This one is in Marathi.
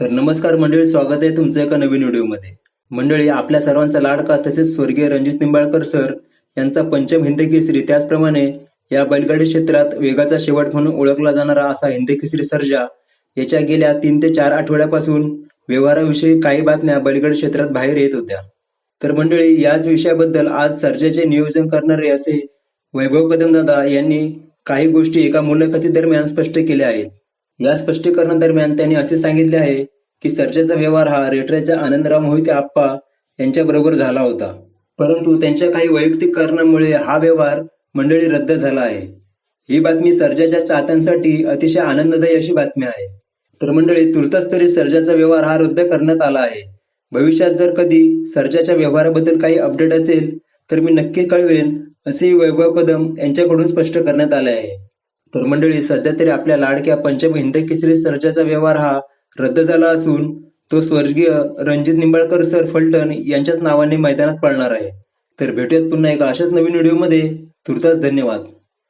तर नमस्कार मंडळी स्वागत आहे तुमचं एका नवीन व्हिडिओमध्ये. मंडळी आपल्या सर्वांचा लाडका तसेच स्वर्गीय रणजित निंबाळकर सर यांचा पंचम हिंद केसरी त्याचप्रमाणे या बैलगाडी क्षेत्रात वेगाचा शेवट म्हणून ओळखला जाणारा असा हिंद केसरी सर्जा याच्या गेल्या तीन ते चार आठवड्यापासून व्यवहाराविषयी काही बातम्या बैलगाडी क्षेत्रात बाहेर येत होत्या. तर मंडळी याच विषयाबद्दल आज सर्जाचे नियोजन करणारे असे वैभव कदमदादा यांनी काही गोष्टी एका मुलाखतीदरम्यान स्पष्ट केल्या आहेत. या स्पष्टीकरणादरम्यान त्यांनी असे सांगितले आहे की सर्जाचा व्यवहार हा रेटऱ्याच्या आनंदराव मोहिते आप्पा यांच्याबरोबर झाला होता. परंतु त्यांच्या काही वैयक्तिक कारणामुळे हा व्यवहार मंडळी रद्द झाला आहे. ही बातमी सर्जाच्या चाहत्यांसाठी अतिशय आनंददायी अशी बातमी आहे. तर मंडळी तुर्तास तरी सर्जाचा व्यवहार हा रद्द करण्यात आला आहे. भविष्यात जर कधी सर्जाच्या व्यवहाराबद्दल काही अपडेट असेल तर मी नक्की कळवेन असेही वैभव कदम यांच्याकडून स्पष्ट करण्यात आले आहे. तर मंडळी सध्या तरी आपल्या लाडक्या पंचम हिंद केसरी सर्जाचा व्यवहार हा रद्द झाला असून तो स्वर्गीय रणजित निंबाळकर सर फलटण यांच्याच नावाने मैदानात पडणार आहे. तर भेटूयात पुन्हा एका अशाच नवीन व्हिडिओमध्ये. तुर्तास धन्यवाद.